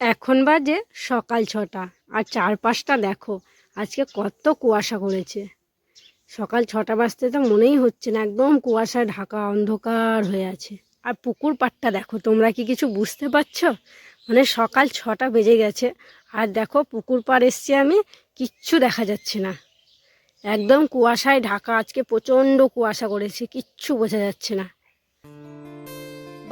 এখন বাজে সকাল ছটা, আর চারপাশটা দেখো, আজকে কত কুয়াশা করেছে। সকাল ছটা বাজতে তো মনেই হচ্ছে না, একদম কুয়াশায় ঢাকা অন্ধকার হয়ে আছে। আর পুকুর পাড়টা দেখো, তোমরা কি কিছু বুঝতে পারছ? মানে সকাল ছটা বেজে গেছে, আর দেখো পুকুর পাড় এসছি আমি, কিচ্ছু দেখা যাচ্ছে না। একদম কুয়াশায় ঢাকা, আজকে প্রচণ্ড কুয়াশা করেছে, কিচ্ছু বোঝা যাচ্ছে না।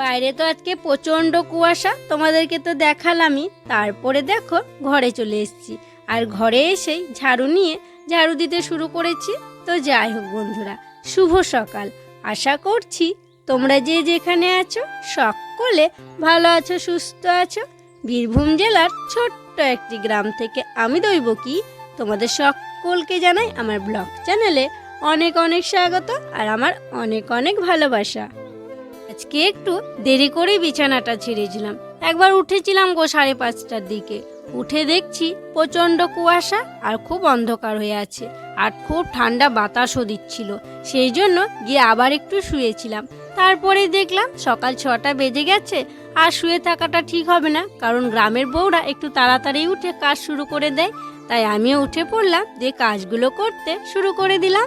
বাইরে তো আজকে প্রচণ্ড কুয়াশা, তোমাদেরকে তো দেখালামই। তারপরে দেখো, ঘরে চলে এসেছি। আর ঘরে এসেই ঝাড়ু নিয়ে ঝাড়ু দিতে শুরু করেছি। তো যাই হোক বন্ধুরা, শুভ সকাল। আশা করছি তোমরা যে যেখানে আছো, সকলে ভালো আছো, সুস্থ আছো। বীরভূম জেলার ছোট্ট একটি গ্রাম থেকে আমি দইব কি তোমাদের সকলকে জানাই আমার ব্লগ চ্যানেলে অনেক অনেক স্বাগত আর আমার অনেক অনেক ভালোবাসা। আজকে একটু দেরি করেই বিছানাটা ছেড়েছিলাম। একবার উঠেছিলাম গো সাড়ে পাঁচটার দিকে। উঠে দেখছি প্রচণ্ড কুয়াশা আর খুব অন্ধকার হয়ে আছে আর খুব ঠান্ডা বাতাসও দিচ্ছিল। সেই জন্য গিয়ে আবার একটু শুয়েছিলাম। তারপরে দেখলাম সকাল ছটা বেজে গেছে আর শুয়ে থাকাটা ঠিক হবে না, কারণ গ্রামের বউরা একটু তাড়াতাড়ি উঠে কাজ শুরু করে দেয়। তাই আমিও উঠে পড়লাম দিয়ে কাজগুলো করতে শুরু করে দিলাম।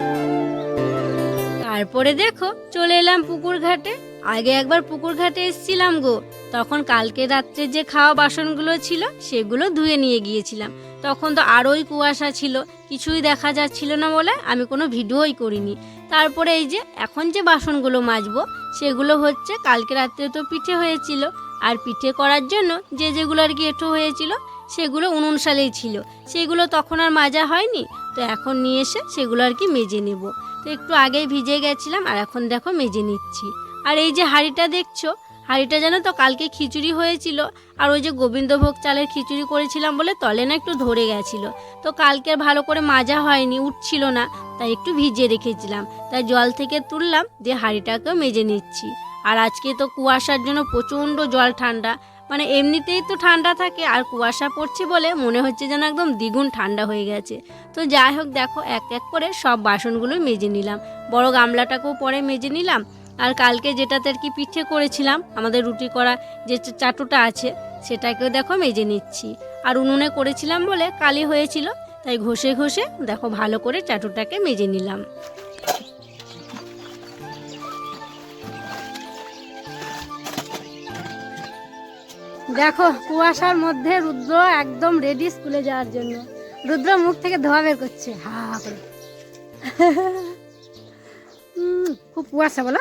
তারপরে দেখো চলে এলাম পুকুর ঘাটে আগে একবার পুকুর ঘাটে এসেছিলাম গো। তখন কালকে রাত্রে যে খাওয়া বাসনগুলো ছিল, সেগুলো ধুয়ে নিয়ে গিয়েছিলাম। তখন তো আরোই কুয়াশা ছিল, কিছুই দেখা যাচ্ছিল না বলে আমি কোনো ভিডিওই করিনি। তারপরে এই যে, এখন যে বাসনগুলো মাজবো, সেগুলো হচ্ছে কালকে রাত্রে তো পিঠে হয়েছিল। আর পিঠে করার জন্য যে যেগুলো আর কি এঁঠো হয়েছিল, সেগুলো উনুন সালেই ছিল। সেগুলো তখন আর মাজা হয়নি, তো এখন নিয়ে এসে সেগুলো আর কি মেজে নেব। তো একটু আগেই ভিজে গেছিলাম, আর এখন দেখো মেজে নিচ্ছি। আর এই যে হাঁড়িটা দেখছ, হাঁড়িটা জানো তো কালকে খিচুড়ি হয়েছিল, আর ওই যে গোবিন্দভোগ চালের খিচুড়ি করেছিলাম বলে তলে না একটু ধরে গেছিল। তো কালকে ভালো করে মাজা হয়নি, উঠছিল না, তাই একটু ভিজিয়ে রেখেছিলাম। তাই জল থেকে তুললাম, দিয়ে হাঁড়িটাকেও মেজে নিচ্ছি। আর আজকে তো কুয়াশার জন্য প্রচণ্ড জল ঠান্ডা মানে এমনিতেই তো ঠান্ডা থাকে, আর কুয়াশা পড়ছে বলে মনে হচ্ছে যেন একদম দ্বিগুণ ঠান্ডা হয়ে গেছে। তো যাই হোক দেখো, এক এক করে সব বাসনগুলো মেজে নিলাম। বড় গামলাটাকেও পরে মেজে নিলাম আর কালকে যেটাতে আর কি পিঠে করেছিলাম, আমাদের রুটি করা যে চাটুটা আছে, সেটাকেও দেখো মেজে নিচ্ছি। আর উনুনে করেছিলাম বলে কালি হয়েছিল, তাই ঘষে ঘষে দেখো ভালো করে চাটুটাকে মেজে নিলাম। দেখো, কুয়াশার মধ্যে রুদ্র একদম রেডি স্কুলে যাওয়ার জন্য। রুদ্র মুখ থেকে ধোয়া বের করছে, হা করে। খুব কুয়াশা বলো।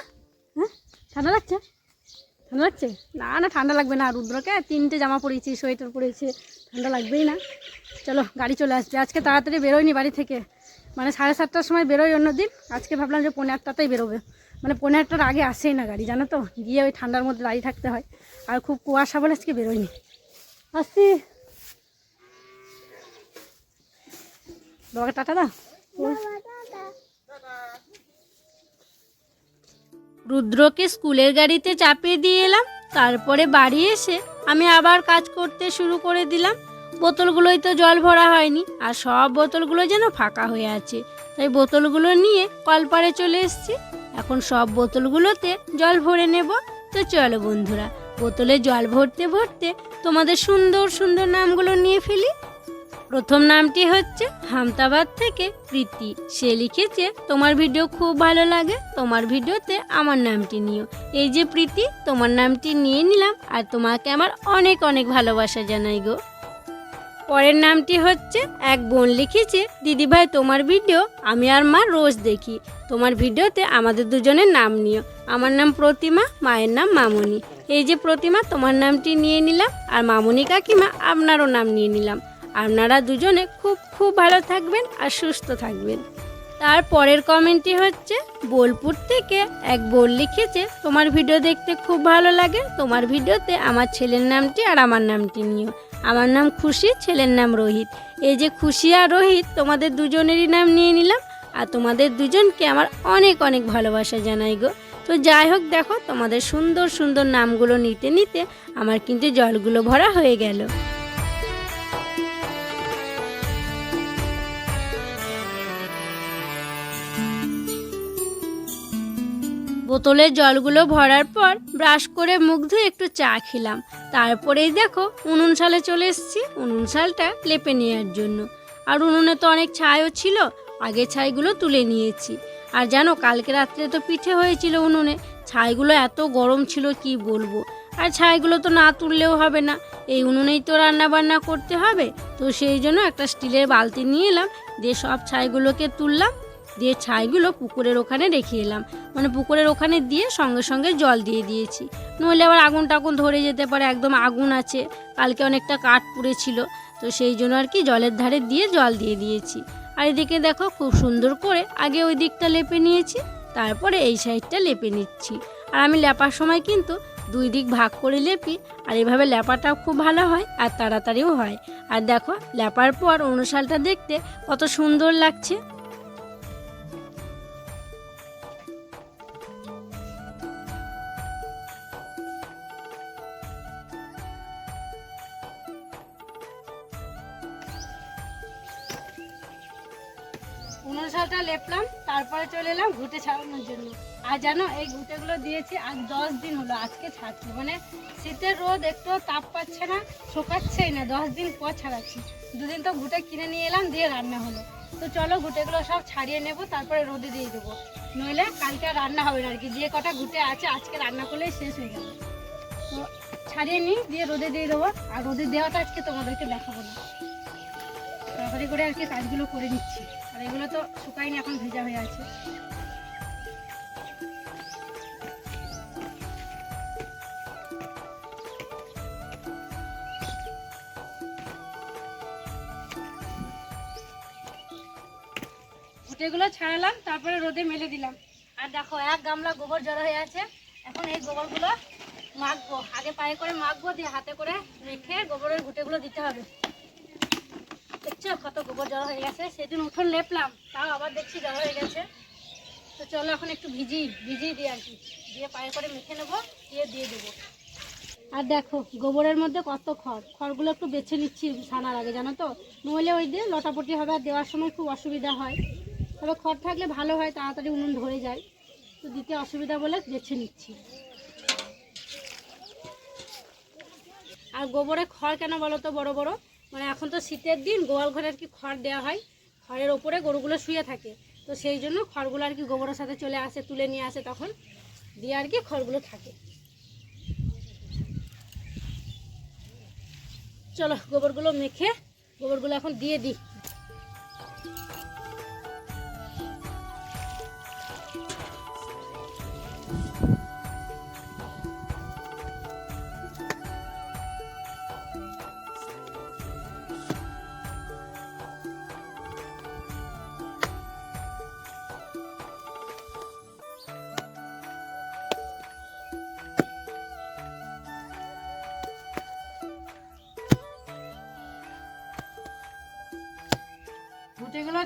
ঠান্ডা লাগছে? ঠান্ডা লাগছে? না না, ঠান্ডা লাগবে না। রুদ্রকে তিনটে জামা পরেছি সোয়েটার পরেছে ঠান্ডা লাগবেই না। চলো, গাড়ি চলে আসছে। আজকে তাড়াতাড়ি বেরোয়নি বাড়ি থেকে। মানে সাড়ে সাতটার সময় বেরোয় অন্যদিন আজকে ভাবলাম যে পনেরো আটটাতেই বেরোবে। মানে পনেরো আটটার আগে আসেই না গাড়ি, জানো তো? গিয়ে ওই ঠান্ডার মধ্যে দাঁড়িয়ে থাকতে হয়। আর খুব কুয়াশা বলে আজকে বেরোয়নি। আসছি। বাবাকে টাটা দাও। রুদ্রকে স্কুলের গাড়িতে চাপিয়ে দিয়ে এলাম। তারপরে বাড়ি এসে আমি আবার কাজ করতে শুরু করে দিলাম। বোতলগুলোই তো জল ভরা হয়নি আর সব বোতলগুলো যেন ফাঁকা হয়ে আছে। তাই বোতলগুলো নিয়ে কলপারে চলে এসেছি। এখন সব বোতলগুলোতে জল ভরে নেব। তো চলো বন্ধুরা, বোতলে জল ভরতে ভরতে তোমাদের সুন্দর সুন্দর নামগুলো নিয়ে ফেলি। প্রথম নামটি হচ্ছে হামতাবাদ থেকে প্রীতি। সে লিখেছে, তোমার ভিডিও খুব ভালো লাগে, তোমার ভিডিওতে আমার নামটি নিও। এই যে প্রীতি, তোমার নামটি নিয়ে নিলাম আর তোমাকে আমার অনেক অনেক ভালোবাসা জানাই গো। পরের নামটি হচ্ছে, এক বোন লিখেছে, দিদিভাই, তোমার ভিডিও আমি আর মা রোজ দেখি। তোমার ভিডিওতে আমাদের দুজনের নাম নিও। আমার নাম প্রতিমা, মায়ের নাম মামনি। এই যে প্রতিমা, তোমার নামটি নিয়ে নিলাম আর মামনি কাকিমা, আপনারও নাম নিয়ে নিলাম। আপনারা দুজনে খুব খুব ভালো থাকবেন আর সুস্থ থাকবেন। তার পরের কমেন্টটি হচ্ছে, বোলপুর থেকে এক বোল লিখেছে, তোমার ভিডিও দেখতে খুব ভালো লাগে, তোমার ভিডিওতে আমার ছেলের নামটি আর আমার নামটি নিও। আমার নাম খুশি, ছেলের নাম রোহিত। এই যে খুশি আর রোহিত, তোমাদের দুজনেরই নাম নিয়ে নিলাম, আর তোমাদের দুজনকে আমার অনেক অনেক ভালোবাসা জানাই গো। তো যাই হোক, দেখো, তোমাদের সুন্দর সুন্দর নামগুলো নিতে নিতে আমার কিন্তু জলগুলো ভরা হয়ে গেল। বোতলের জলগুলো ভরার পর ব্রাশ করে মুখ ধুয়ে একটু চা খেলাম। তারপরেই দেখো উনুন সালে চলে এসেছি। উনুন সালটা লেপে নেওয়ার জন্য। আর উনুনে তো অনেক ছাইও ছিল, আগে ছাইগুলো তুলে নিয়েছি। আর জানো, কালকে রাত্রে তো পিঠে হয়েছিল উনুনে। ছাইগুলো এত গরম ছিল, কি বলব? আর ছাইগুলো তো না তুললেও হবে না। এই উনুনেই তো রান্না বান্না করতে হবে। তো সেই জন্য একটা স্টিলের বালতি নিয়ে এলাম। দিয়ে সব ছাইগুলোকে তুললাম। দিয়ে ছাইগুলো পুকুরের ওখানে রেখে এলাম। মানে পুকুরের ওখানে দিয়ে সঙ্গে সঙ্গে জল দিয়ে দিয়েছি। নইলে আবার আগুন টাগুন ধরে যেতে পারে, একদম আগুন আছে। কালকে অনেকটা কাঠ পুড়েছিল তো সেই জন্য আর কি জলের ধারে দিয়ে জল দিয়ে দিয়েছি। আর এদিকে দেখো খুব সুন্দর করে আগে ওই দিকটা লেপে নিয়েছি, তারপরে এই সাইডটা লেপে নিচ্ছি। আর আমি লেপার সময় কিন্তু দুই দিক ভাগ করে লেপি, আর এভাবে লেপাটাও খুব ভালো হয় আর তাড়াতাড়িও হয়। আর দেখো লেপার পর অনুশালটা দেখতে কত সুন্দর লাগছে। এলাম ঘুটে ছাড়ানোর জন্য। আর জানো, এই ঘুটেগুলো দিয়েছি আজ দশ দিন হলো, আজকে ছাড়ছি। মানে শীতের রোদ একটু তাপ পাচ্ছে না, শুকাচ্ছেই না, দশ দিন পর ছাড়াচ্ছি। দুদিন তো ঘুটে কিনে নিয়ে এলাম, দিয়ে রান্না হলো। তো চলো ঘুটেগুলো সব ছাড়িয়ে নেব, তারপরে রোদে দিয়ে দেবো। নইলে কালকে আর রান্না হবে না আর কি, যে কটা ঘুটে আছে আজকে রান্না করলেই শেষ হয়ে গেল তো ছাড়িয়ে নিই, দিয়ে রোদে দিয়ে দেবো। আর রোদে দেওয়াটা আজকে তোমাদেরকে দেখাবো না। তাড়াতাড়ি করে আর কি কাজগুলো করে নিচ্ছি। আর এগুলো তো শুকায়নি, এখন ভেজা হয়ে আছে। গুটেগুলো ছাড়ালাম, তারপরে রোদে মেলে দিলাম। আর দেখো, এক গামলা গোবর জড়ো হয়ে আছে। এখন এই গোবরগুলো মাখবো। আগে পায়ে করে মাখবো, দিয়ে হাতে করে রেখে গোবরের গুটেগুলো দিতে হবে। দেখছ? কত গোবর জড়ো হয়ে গেছে। সেদিন উঠোন লেপলাম, তাও আবার দেখছি জড়ো হয়ে গেছে। তো চলো এখন একটু ভিজি ভিজিয়ে দিই আর কি, দিয়ে পায়ে করে মেখে নেব, দিয়ে দিয়ে দেবো। আর দেখো, গোবরের মধ্যে কত খড়। খড়গুলো একটু বেছে নিচ্ছি ছানার আগে, জানো তো? নইলে ওই দিয়ে লটাপটি হবে আর দেওয়ার সময় খুব অসুবিধা হয়। তবে খড় থাকলে ভালো হয়, তাড়াতাড়ি উনুন ধরে যায়। তো দিতে অসুবিধা বলে বেছে নিচ্ছি। আর গোবরে খড় কেন বলো তো বড় বড়? মানে এখন তো শীতের দিন, গোয়াল ঘরে আর কি খড় দেওয়া হয়। খড়ের ওপরে গরুগুলো শুয়ে থাকে। তো সেই জন্য খড়গুলো আর কি গোবরের সাথে চলে আসে, তুলে নিয়ে আসে তখন। দিয়ে আর কি খড়গুলো থাকে। চলো গোবরগুলো মেখে গোবরগুলো এখন দিয়ে দিই।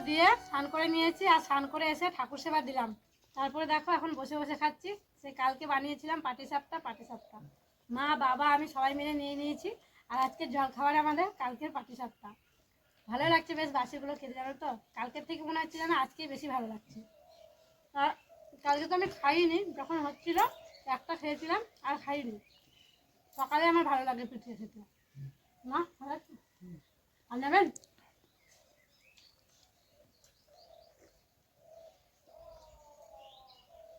দিয়ে স্নান করে নিয়েছি আর স্নান করে এসে ঠাকুর সেবা দিলাম। তারপরে দেখো এখন বসে বসে খাচ্ছি। সেই কালকে বানিয়েছিলাম পাটি সাপটা পাটি সাপটা। মা, বাবা, আমি সবাই মিলে নিয়ে নিয়েছি। আর আজকে জল খাবার আমাদের কালকের পাটি সাপটা। ভালো লাগছে বেশ বাসিগুলো খেতে, জানো তো? কালকের থেকে মনে হচ্ছে যেন আজকেই বেশি ভালো লাগছে। আর কালকে তো আমি খাইনি, যখন হচ্ছিল একটা খেয়েছিলাম আর খাইনি। সকালে আমার ভালো লাগে পিঠে খেতে। মা, ভালো আর নেবেন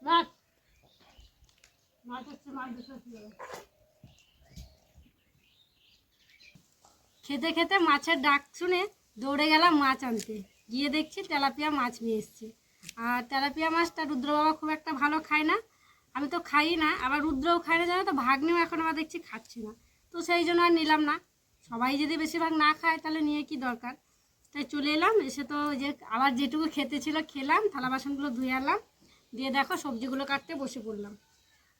মাছ মাছ হচ্ছে মাছ দুশো খেতে খেতে মাছের ডাক শুনে দৌড়ে গেলাম মাছ আনতে। গিয়ে দেখছি তেলাপিয়া মাছ নিয়ে এসছে। আর তেলাপিয়া মাছটা রুদ্র বাবা খুব একটা ভালো খায় না। আমি তো খাই না, আবার রুদ্রও খায় না জানো তো? ভাগ্নেও এখন আবার দেখছি খাচ্ছে না। তো সেই জন্য আর নিলাম না। সবাই যদি বেশিরভাগ না খায় তাহলে নিয়ে কি দরকার? তাই চলে এলাম, এসে তো যে আবার যেটুকু খেতে ছিল খেলাম, থালা বাসনগুলো ধুয়ে আনলাম। দিয়ে দেখো সবজিগুলো কাটতে বসে পড়লাম।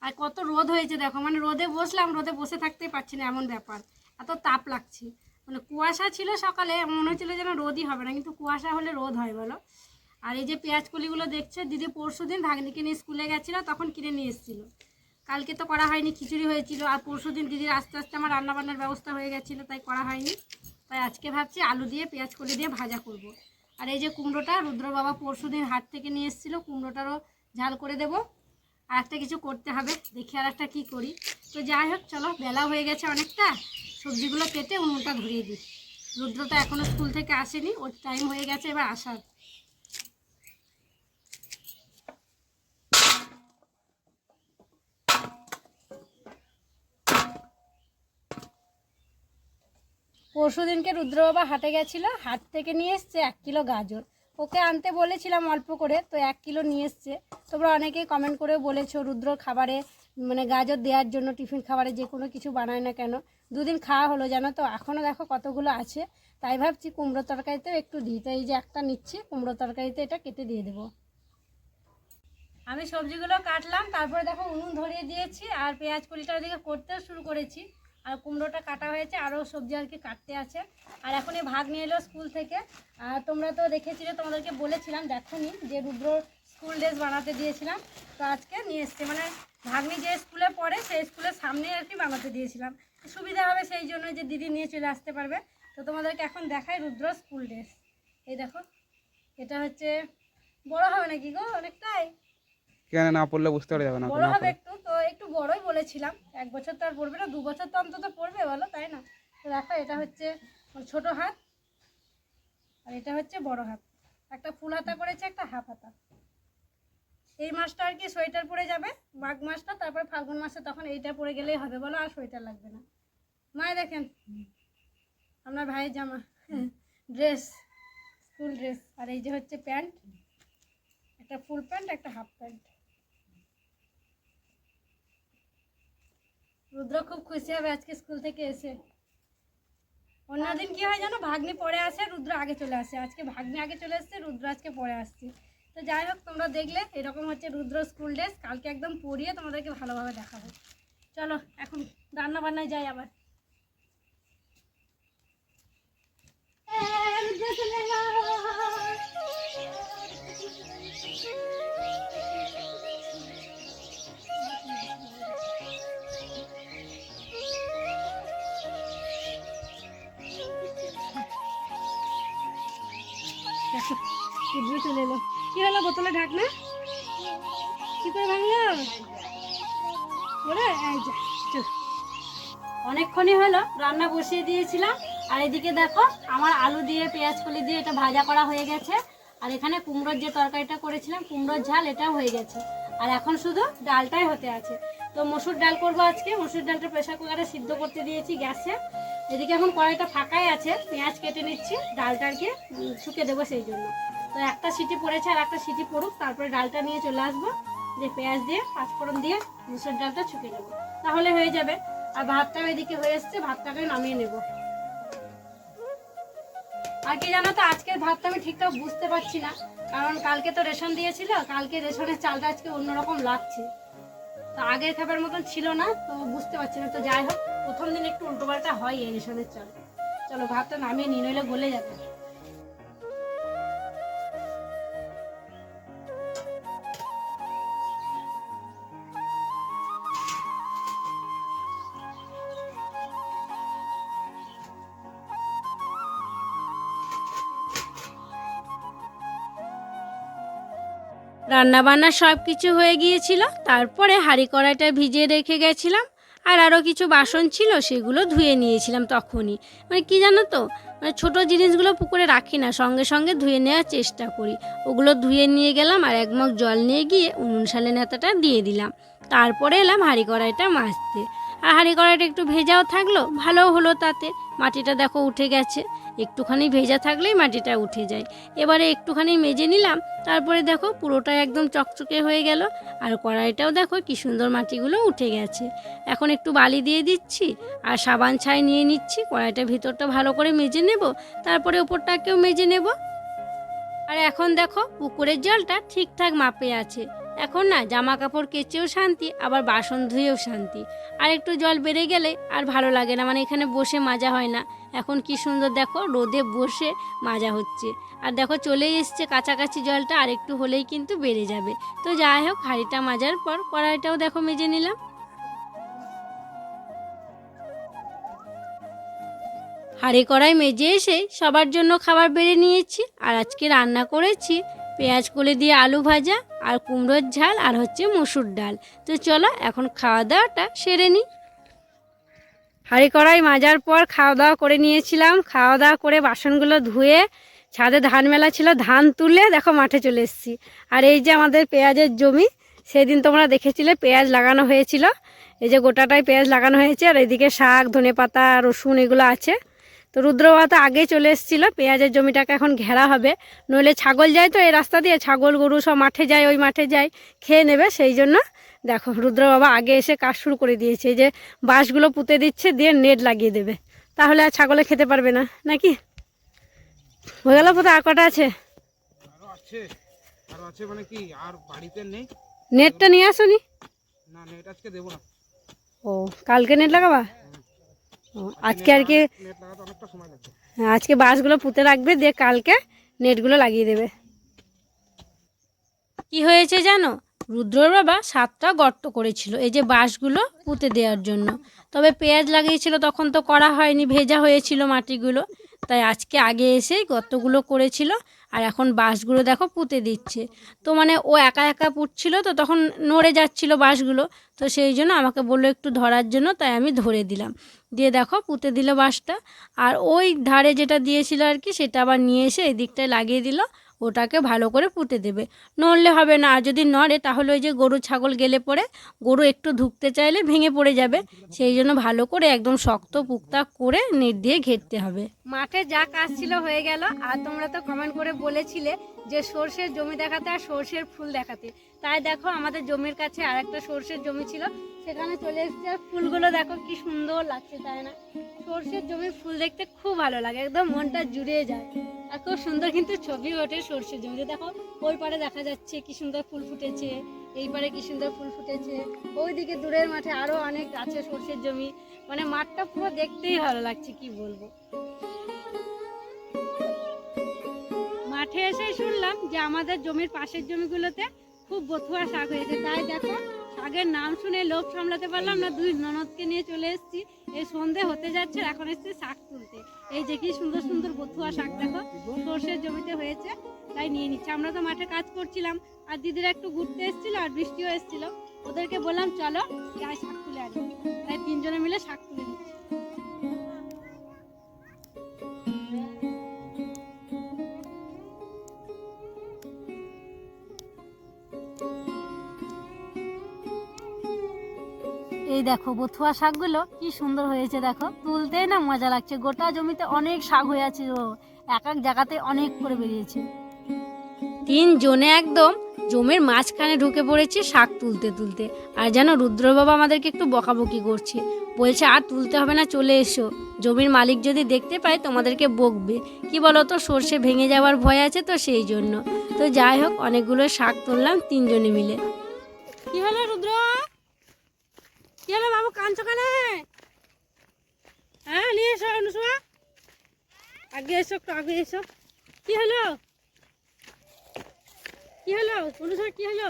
আর কত রোদ হয়েছে দেখো মানে রোদে বসলাম, রোদে বসে থাকতেই পারছি না, এমন ব্যাপার। এত তাপ লাগছে। মানে কুয়াশা ছিল সকালে মনে হচ্ছিল যেন রোদই হবে না, কিন্তু কুয়াশা হলে রোদ হয়, বলো। আর এই যে পেঁয়াজ কলিগুলো দেখছ, দিদি পরশু দিন ভাগ্নিকে নিয়ে স্কুলে গেছিল, তখন কিনে নিয়ে এসেছিল। কালকে তো করা হয়নি, খিচুড়ি হয়েছিল, আর পরশু দিন দিদির আস্তে আস্তে আমার রান্নাবান্নার ব্যবস্থা হয়ে গেছিল, তাই করা হয়নি। তাই আজকে ভাবছি আলু দিয়ে, পেঁয়াজ কলি দিয়ে ভাজা করব। আর এই যে কুমড়োটা রুদ্র বাবা পরশু দিন হাট থেকে নিয়ে এসেছিল, কুমড়োটারও ঝাল করে দেব। আর একটা কিছু করতে হবে। দেখি আর একটা কী করি। তো যাই হোক, চলো, বেলা হয়ে গেছে অনেকটা। সবজিগুলো কেটে উনুনটা ধরিয়ে দিই। রুদ্র তো এখনও স্কুল থেকে আসেনি, ওর টাইম হয়ে গেছে এবার আসার। পরশু দিনকে রুদ্র বাবা হাটে গেছিল, হাট থেকে নিয়ে এসছে এক কিলো গাজর। ওকে আনতে বলেছিলাম অল্প করে, তো এক কিলো নিয়ে এসছে। তোমরা অনেকেই কমেন্ট করে বলেছ রুদ্র খাবারে মানে গাজর দেওয়ার জন্য টিফিন খাবারে যে কোনো কিছু বানায় না কেন। দুদিন খাওয়া হলো, জানো তো? এখনও দেখো কতগুলো আছে। তাই ভাবছি কুমড়ো তরকারিতেও একটু দিই। তো এই যে একটা নিচ্ছি, কুমড়ো তরকারিতে এটা কেটে দিয়ে দেবো। আমি সবজিগুলো কাটলাম, তারপরে দেখো উনুন ধরিয়ে দিয়েছি, আর পেঁয়াজ কলিটা ওদিকে করতেও শুরু করেছি। আর কুমড়োটা কাটা হয়েছে আরও সবজি আর কি কাটতে আছে। আর এখন ভাগ নিয়ে এলো স্কুল থেকে। তোমরা তো দেখেছিলে, তোমাদেরকে বলেছিলাম দেখোনি যে রুদ্র স্কুল ড্রেস বানাতে দিয়েছিলাম। তো আজকে নিয়ে এসছে মানে ভাগ্নি যে স্কুলে পড়ে, সেই স্কুলের সামনে আর কি বানাতে দিয়েছিলাম। সুবিধা হবে সেই জন্য যে দিদি নিয়ে চলে আসতে পারবে। তো তোমাদেরকে এখন দেখাই রুদ্র স্কুল ড্রেস। এই দেখো, এটা হচ্ছে, বড় হবে নাকি গো? অনেকটাই। কেন না পড়লে বুঝতে পারা যাবে না বড় হবে একটু তো একটু বড়ই বলেছিলাম। এক বছর তো আর পড়বে না দু বছর তো অন্তত পড়বে বলো তাই না? তো দেখো এটা হচ্ছে ছোট হাত আর এটা হচ্ছে বড় হাত। একটা ফুল হাতা করেছে একটা হাফ হাতা। এই মাসটা আর কি সোয়েটার পরে যাবে মাঘ মাসটা তারপরে ফাল্গুন মাসে তখন এইটা পরে গেলেই হবে বলো আর সোয়েটার লাগবে না। মায় দেখেন আপনার ভাইয়ের জামা ড্রেস স্কুল ড্রেস আর এই যে হচ্ছে প্যান্ট একটা ফুল প্যান্ট একটা হাফ প্যান্ট। রুদ্র খুব খুশি হবে আজকে স্কুল থেকে এসে। অন্যদিন কি হয় জানো? ভাগ্নি পরে আসে, রুদ্র আগে চলে আসে। আজকে ভাগ্নি আগে চলে আসছে রুদ্র আজকে পরে আসছে। তো যাই হোক, তোমরা দেখলে, এরকম হচ্ছে রুদ্র স্কুল ড্রেস। কালকে একদম পরিয়ে তোমাদেরকে ভালোভাবে দেখাবো। চলো, এখন রান্না বান্নায় যাই আবার। দেখো চলে এলো কি হলো বোতলে ঢাকনা? কি করে ভাঙলো? চল। অনেকক্ষণই হলো, রান্না বসিয়ে দিয়েছিলাম। আর এদিকে দেখো, আমার আলু দিয়ে, পেঁয়াজ কলি দিয়ে এটা ভাজা করা হয়ে গেছে। আর এখানে কুমড়োর যে তরকারিটা করেছিলাম, কুমড়োর ঝাল, এটাও হয়ে গেছে। আর এখন শুধু ডালটাই হতে আছে। তো মসুর ডাল করব আজকে। মসুর ডালটা প্রেশার কুকারে সিদ্ধ করতে দিয়েছি গ্যাসে। এদিকে এখন কড়াইটা ফাঁকাই আছে, পেঁয়াজ কেটে নিচ্ছি, ডালটাকে শুকে দেবো সেই জন্য। তো একটা সিটি পড়েছে আর একটা সিটি পড়ুক, তারপরে ডালটা নিয়ে চলে আসব, যে পেঁয়াজ দিয়ে, পাঁচফোড়ন দিয়ে, মুসুর ডালটা ছুকে দেবো তাহলে হয়ে যাবে। আর ভাতটাও এদিকে হয়ে এসছে, ভাতটাকে নামিয়ে নেব। আর কি জানো তো, আজকের ভাতটা আমি ঠিকঠাক বুঝতে পারছি না, কারণ কালকে তো রেশন দিয়েছিল, কালকে রেশনের চালটা আজকে অন্যরকম লাগছে। তো আগের খাবার মতন ছিল না, তো বুঝতে পারছি না। তো যাই হোক, প্রথম দিন একটু উল্টোপাল্টা হয় এই রেশনের চলে। চলো, ভাতটা নামিয়ে নিয়ে নইলে গলে যাবে। রান্না বান্না সব কিছু হয়ে গিয়েছিল, তারপরে হাঁড়ি কড়াইটা ভিজিয়ে রেখে গেছিলাম, আর আরও কিছু বাসন ছিল সেগুলো ধুয়ে নিয়েছিলাম তখনই। মানে কি জানো তো? মানে ছোটো জিনিসগুলো পুকুরে রাখি না, সঙ্গে সঙ্গে ধুয়ে নেওয়ার চেষ্টা করি। ওগুলো ধুয়ে নিয়ে গেলাম আর এক মগ জল নিয়ে গিয়ে উনুন সালে নেতাটা দিয়ে দিলাম। তারপরে এলাম হাঁড়ি কড়াইটা মাজতে আর হাঁড়ি কড়াইটা একটু ভেজাও থাকল, ভালোও হলো তাতে। মাটিটা দেখো উঠে গেছে। একটুখানি ভেজা থাকলেই মাটিটা উঠে যায়। এবারে একটুখানি মেজে নিলাম, তারপরে দেখো পুরোটা একদম চকচকে হয়ে গেল, আর কড়াইটাও দেখো কি সুন্দর মাটিগুলো উঠে গেছে। এখন একটু বালি দিয়ে দিচ্ছি, আর সাবান ছাই নিয়ে নিচ্ছি, কড়াইটা ভিতরটা ভালো করে মেজে নেব, তারপরে ওপরটাকেও মেজে নেব। আর এখন দেখো পুকুরের জলটা ঠিকঠাক মাপে আছে এখন না জামা কাপড় কেচেও শান্তি, আবার বাসন ধুয়েও শান্তি। আর একটু জল বেড়ে গেলে আর ভালো লাগে না মানে এখানে বসে মাজা হয় না। এখন কি সুন্দর দেখো, রোদে বসে মাজা হচ্ছে। আর দেখো চলেই এসছে কাছাকাছি জলটা, আর একটু হলেই কিন্তু বেড়ে যাবে। তো যাই হোক, হাঁড়িটা মাজার পর কড়াইটাও দেখো মেজে নিলাম। হাঁড়ি কড়াই মেজে এসে সবার জন্য খাবার বেড়ে নিয়েছি, আর আজকে রান্না করেছি পেঁয়াজ কলে দিয়ে আলু ভাজা, আর কুমড়োর ঝাল, আর হচ্ছে মুসুর ডাল। তো চলো, এখন খাওয়া দাওয়াটা সেরে নিই হাঁড়ি কড়াই মাজার পর খাওয়া দাওয়া করে নিয়েছিলাম। খাওয়া দাওয়া করে বাসনগুলো ধুয়ে ছাদে ধান মেলা ছিল, ধান তুলে দেখো মাঠে চলে এসেছি। আর এই যে আমাদের পেঁয়াজের জমি, সেদিন তোমরা দেখেছিলে, পেঁয়াজ লাগানো হয়েছিল। এই যে গোটাটাই পেঁয়াজ লাগানো হয়েছে, আর এদিকে শাক ধনে পাতা রসুন, এগুলো আছে। তো রুদ্রবাতা আগে চলে এসেছিল পেঁয়াজের জমিটাকে এখন ঘেরা হবে। নইলে ছাগল যায় তো এই রাস্তা দিয়ে ছাগল গরু সব মাঠে যায় ওই মাঠে যায় খেয়ে নেবে। সেই জন্য দেখো রুদ্র বাবা আগে এসে কাজ শুরু করে দিয়েছে। যে বাঁশগুলো পুঁতে দিচ্ছে দিয়ে নেট লাগিয়ে দেবে। তাহলে আর ছাগলে খেতে পারবে না নাকি? হয়ে গেল কোথায় আর কটা আছে? মানে নেটটা নিয়ে আসোনি? না নেট আজকে দেবো ও কালকে নেট লাগাবা? আজকে আর কি অনেকটা হ্যাঁ, আজকে বাঁশগুলো পুঁতে রাখবে দিয়ে কালকে নেটগুলো লাগিয়ে দেবে। কি হয়েছে জানো? রুদ্রর বাবা সাতটা গর্ত করেছিল এই যে বাঁশগুলো পুঁতে দেওয়ার জন্য। তবে পেঁয়াজ লাগিয়েছিল তখন তো করা হয়নি ভেজা হয়েছিল মাটিগুলো। তাই আজকে আগে এসেই গর্তগুলো করেছিল আর এখন বাঁশগুলো দেখো পুঁতে দিচ্ছে। তো মানে ও একা একা পুঁতছিল তো তখন নড়ে যাচ্ছিল বাঁশগুলো তো সেই জন্য আমাকে বলল একটু ধরার জন্য তাই আমি ধরে দিলাম। দিয়ে দেখো পুঁতে দিল বাঁশটা। আর ওই ধারে যেটা দিয়েছিল আর কি, সেটা আবার নিয়ে এসে এই দিকটায় লাগিয়ে দিল। ওটাকে ভালো করে পুঁতে দেবে। নড়লে হবে না, আর যদি নড়ে তাহলে ওই যে গরু, ছাগল গেলে পরে গরু একটু ধুকতে চাইলে ভেঙে পড়ে যাবে। সেই জন্য ভালো করে একদম শক্ত পুক্তা করে নেট দিয়ে ঘেরতে হবে। মাঠে যা কাজ ছিল হয়ে গেল। আর তোমরা তো কমেন্ট করে বলেছিলে যে সর্ষের জমি দেখাতে আর সর্ষের ফুল দেখাতে। তাই দেখো আমাদের জমির কাছে আর একটা সর্ষের জমি ছিল। সেখানে চলে এসেছে আর ফুলগুলো দেখো কি সুন্দর লাগছে, তাই না? সর্ষের জমির ফুল দেখতে খুব ভালো লাগে, একদম মনটা জুড়িয়ে যায়। আর খুব সুন্দর কিন্তু ছবি ওঠে সর্ষের জমিতে। দেখো, ওই পারে দেখা যাচ্ছে কি সুন্দর ফুল ফুটেছে, এই পারে কি সুন্দর ফুল ফুটেছে। ওইদিকে দূরের মাঠে আরও অনেক আছে সর্ষের জমি। মানে মাঠটা পুরো দেখতেই ভালো লাগছে, কি বলব? মাঠে এসে শুনলাম যে আমাদের জমির পাশের জমিগুলোতে খুব বথুয়া শাক হয়েছে। তাই দেখো, শাকের নাম শুনে লোভ সামলাতে পারলাম না, দুই ননদকে নিয়ে চলে এসেছি। এই সন্ধে হতে যাচ্ছে, এখন এসেছি শাক তুলতে। এই যে কি সুন্দর সুন্দর বথুয়া শাক দেখো, সর্ষের জমিতে হয়েছে, তাই নিয়ে নিচ্ছি। আমরা তো মাঠে কাজ করছিলাম, আর দিদিরা একটু ঘুরতে এসেছিল আর বৃষ্টিও এসেছিল। ওদেরকে বললাম, চলো, যাই শাক তুলে আনি। তাই তিনজনে মিলে শাক তুলে নিচ্ছি। এই দেখো বথুয়া শাকগুলো কি সুন্দর হয়েছে দেখো। তুলতেই না মজা লাগছে। গোটা জমিতে অনেক শাক হয়ে আছে ও। এক এক জায়গাতে অনেক করে বেরিয়েছে। তিন জনে একদম জমির মাঝখানে ঢুকে পড়েছে শাক তুলতে তুলতে। আর যেন রুদ্র বাবা আমাদেরকে একটু বকাবকি করছে। বলছে আর তুলতে হবে না চলে এসো। জমির মালিক যদি দেখতে পায় তোমাদেরকে বকবে। কি বলো তো সর্ষে ভেঙে যাওয়ার ভয় আছে তো সেই জন্য। তো যাই হোক অনেকগুলো শাক তুললাম তিনজনে মিলে। কি হলো রুদ্র? কি হলো বাবু কাঁদছো কেন? হ্যাঁ নিয়ে এসো অনুসমা আগে এসো একটু আগে এসো। কি হলো? কি হলো? অনুসমা কি হলো?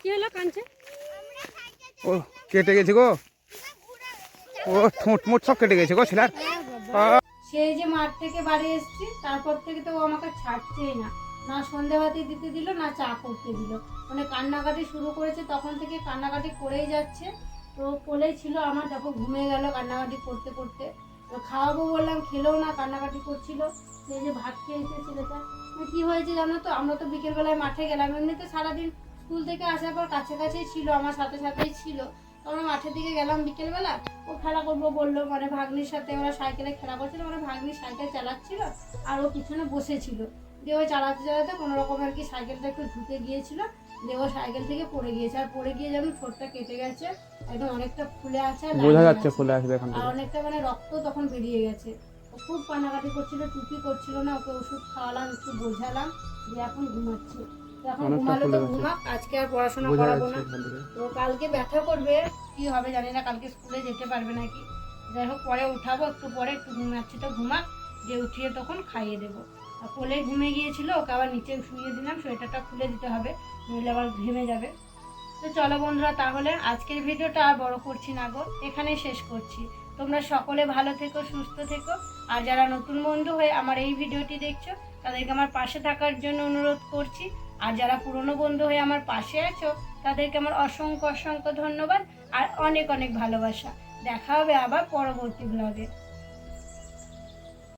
কি হলো কাঁদছে ও কেটে গেছে গো? ও ঠোঁট মোট সব কেটে গেছে গো ছেলার সেই যে মাঠ থেকে বাড়ি এসেছি তারপর থেকে তো ও আমাকে ছাড়ছেই না। না সন্ধেবাতি দিতে দিল না চা করতে দিল। মানে কান্নাকাটি শুরু করেছে তখন থেকে কান্নাকাটি করেই যাচ্ছে। তো কোলেই ছিল আমার যখন ঘুমিয়ে গেল কান্নাকাটি করতে করতে। তো খাওয়াবো বললাম খেলেও না, কান্নাকাটি করছিল। সেই যে ভাত খেয়েছে ছেলেটা তো কি হয়েছে জানো তো, আমরা তো বিকেলবেলায় মাঠে গেলাম। এমনিতে সারাদিন স্কুল থেকে আসার পর কাছে কাছেই ছিল, আমার সাথে সাথেই ছিল। তো আমরা মাঠের দিকে গেলাম বিকেলবেলা। ও খেলা করব বলল মানে ভাগ্নির সাথে ওরা সাইকেলে খেলা করছিল মানে ভাগ্নি সাইকেল চালাচ্ছিল আর ও পিছনে বসেছিল। দিয়ে ও চালাতে চালাতে কোনো রকম আর কি সাইকেলটা একটু ঝুঁকে গিয়েছিল। সাইকেল থেকে পড়ে গিয়েছে। আর পড়ে গিয়ে যেন ঠোঁটটা কেটে গেছে একদম অনেকটা ফুলে আছে আর বোঝা যাচ্ছে ফুলে আসবে এখান আর অনেকটা মানে রক্ত তখন বেরিয়ে গেছে। ও খুব কান্নাকাটি করছিল টুপি করছিল না ওকে ওষুধ খাওয়ালাম একটু বোঝালাম দিয়ে এখন ঘুমাচ্ছে। এখন ঘুমালে তো ঘুমাক আজকে আর পড়াশোনা করাবো না। তো কালকে ব্যথা করবে কি হবে জানি না কালকে স্কুলে যেতে পারবে নাকি। যাই হোক পরে উঠাবো একটু পরে একটু ঘুমাচ্ছি তো ঘুমাক যে উঠিয়ে তখন খাইয়ে দেবো। কোলে ঘুমে গিয়েছিল, ওকে আবার নিচে শুয়ে দিলাম, সোয়েটারটা খুলে দিতে হবে, নইলে আবার ঘেমে যাবে। তো চলো বন্ধুরা, তাহলে আজকের ভিডিওটা আর বড় করছি না গো, এখানেই শেষ করছি। তোমরা সকলে ভালো থেকো, সুস্থ থেকো, আর যারা নতুন বন্ধু হয়ে আমার এই ভিডিওটি দেখছ, তাদেরকে আমার পাশে থাকার জন্য অনুরোধ করছি। আর যারা পুরনো বন্ধু হয়ে আমার পাশে আছো, তাদেরকে আমার অসংখ্য অসংখ্য ধন্যবাদ, আর অনেক অনেক ভালোবাসা। দেখা হবে আবার পরবর্তী ব্লগে